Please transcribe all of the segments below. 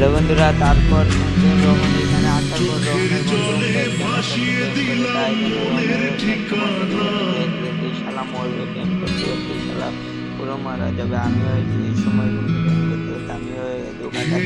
Hello বন্ধুরা তারপর রোহন এখানে আসার পর শালা মরবে প্রেম করতে করতে শালা পুরো মারা যাবে আমিও এই সময় করতে করতে দোকানটা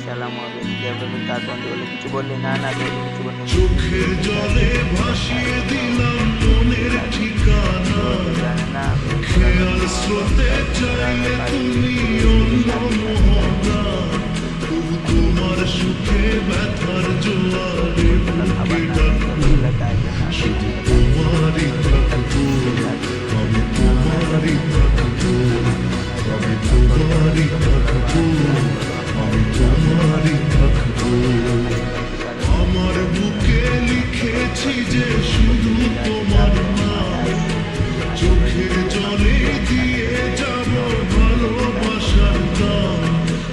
শালা মরবি তোর বন্ধু বলে কিছু বললি না না কিছু বললি চোখের জলে স্রোতে চাইলে তুমি অন্য মোহনা তোমার সুখে ব্যথার জোয়ারে বুকে ডাকা। শুধু তোমারই থাকব আমি তোমারই থাকব আমি তোমারই থাকব আমি তোমারই থাকব আমার বুকে লিখেছি যে শুধু তোমার